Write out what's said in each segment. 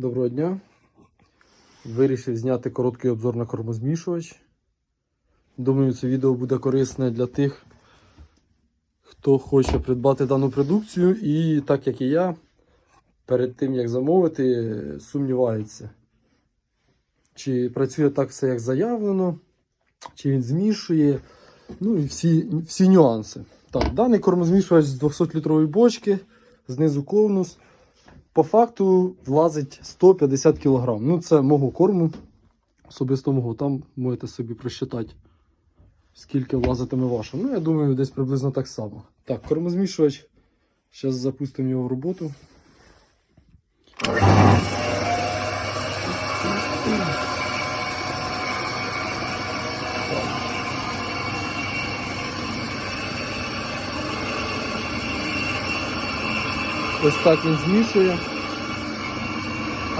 Доброго дня. Вирішив зняти короткий обзор на кормозмішувач. Думаю, це відео буде корисне для тих, хто хоче придбати дану продукцію і, так як і я, перед тим як замовити, сумнівається. Чи працює так все, як заявлено, чи він змішує. Ну і всі, всі нюанси. Так, даний кормозмішувач з 200-літрової бочки, знизу конус. По факту влазить 150 кг. Ну, це мого корму, особисто мого. Там можете собі просчитати, скільки влазитиме ваше. Ну, я думаю, десь приблизно так само. Так, кормозмішувач. Зараз запустимо його в роботу. Ось так він змішує.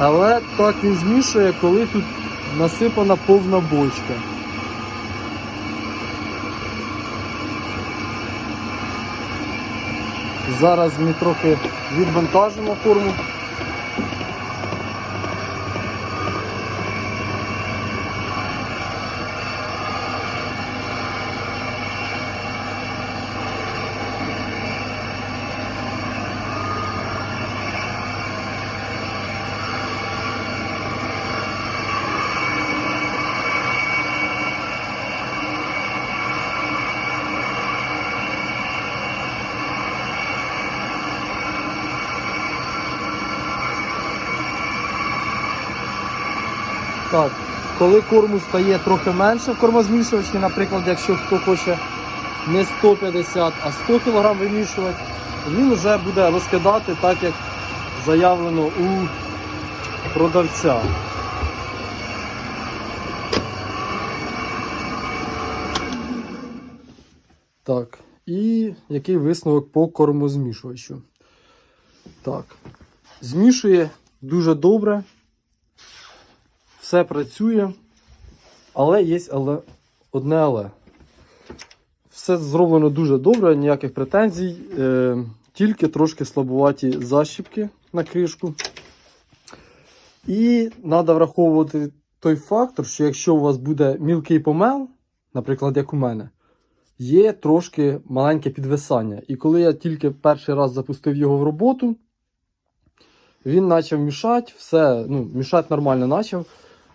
Але так він змішує, коли тут насипана повна бочка. Зараз ми трохи відвантажимо форму. Так, коли корму стає трохи менше в кормозмішувачі, наприклад, якщо хто хоче не 150, а 100 кг вимішувати, він вже буде розкидати так, як заявлено у продавця. Так, і який висновок по кормозмішувачу? Так, змішує дуже добре все працює, але є але, одне але. Все зроблено дуже добре, ніяких претензій, е, тільки трошки слабуваті защіпки на кришку. І треба враховувати той фактор, що якщо у вас буде мілкий помел, наприклад, як у мене, є трошки маленьке підвисання. І коли я тільки перший раз запустив його в роботу, він почав мішати, все, ну, мішати нормально почав.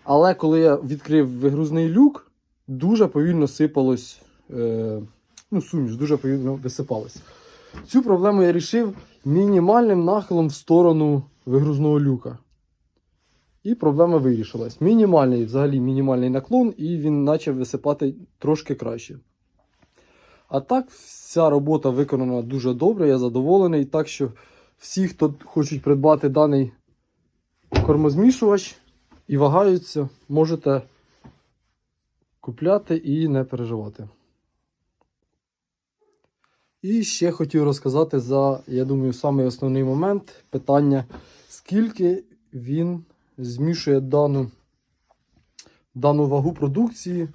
Але коли я відкрив вигрузний люк, дуже повільно сипалось, е, ну, суміш, дуже повільно висипалось. Цю проблему я вирішив мінімальним нахилом в сторону вигрузного люка. І проблема вирішилась. Мінімальний, взагалі мінімальний наклон, і він почав висипати трошки краще. А так, вся робота виконана дуже добре, я задоволений. Так що всі, хто хочуть придбати даний кормозмішувач, і вагаються, можете купляти і не переживати. І ще хотів розказати за, я думаю, самий основний момент питання, скільки він змішує дану, дану вагу продукції.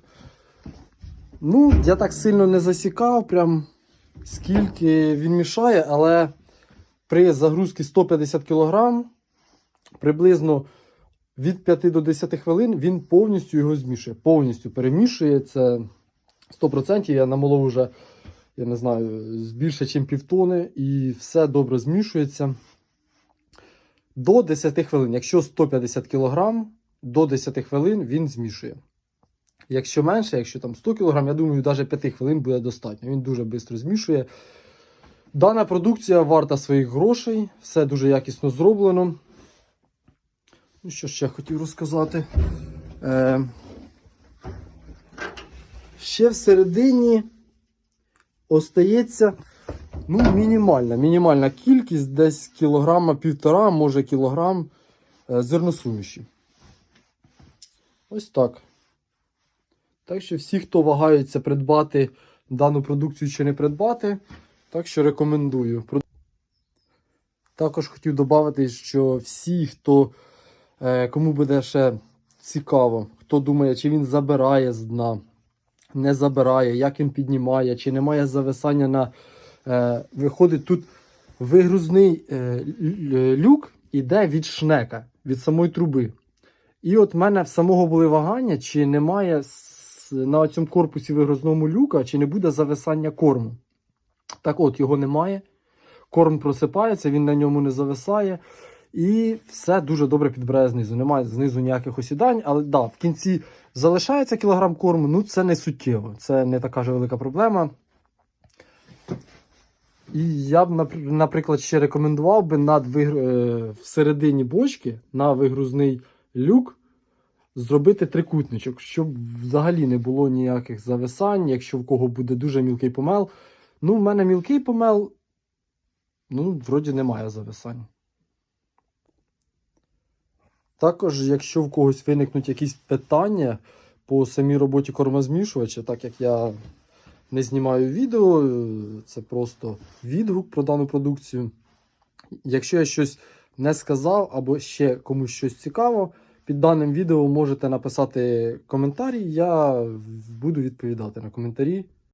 Ну, я так сильно не засікав, прям скільки він мішає, але при загрузці 150 кг приблизно від 5 до 10 хвилин він повністю його змішує. Повністю перемішує це 100%. Я намолов вже, я не знаю, більше, ніж півтони, і все добре змішується. До 10 хвилин. Якщо 150 кг, до 10 хвилин він змішує. Якщо менше, якщо там 100 кг, я думаю, навіть 5 хвилин буде достатньо. Він дуже швидко змішує. Дана продукція варта своїх грошей, все дуже якісно зроблено. Ну, що ще хотів розказати? Е, ще всередині остається ну, мінімальна мінімальна кількість, десь кілограма півтора, може кілограм е, зерносуміші. Ось так. Так що всі, хто вагається придбати дану продукцію чи не придбати, так що рекомендую. Також хотів додати, що всі, хто Кому буде ще цікаво, хто думає, чи він забирає з дна, не забирає, як він піднімає, чи немає зависання на. Е, Виходить тут вигрузний е, люк, іде від шнека, від самої труби. І от в мене в самого були вагання, чи немає на цьому корпусі вигрузному люка, чи не буде зависання корму. Так от, його немає. Корм просипається, він на ньому не зависає. І все дуже добре підбирає знизу. Немає знизу ніяких осідань, але да, в кінці залишається кілограм корму, ну це не суттєво. Це не така ж велика проблема. І я б, наприклад, ще рекомендував би над вигр... е, всередині бочки на вигрузний люк зробити трикутничок, щоб взагалі не було ніяких зависань, якщо в кого буде дуже мілкий помел. Ну, в мене мілкий помел, ну, вроді немає зависань. Також, якщо в когось виникнуть якісь питання по самій роботі кормозмішувача, так як я не знімаю відео, е, це просто відгук про дану продукцію. Якщо я щось не сказав або ще комусь щось цікаво, під даним відео можете написати коментарі, я буду відповідати на коментарі.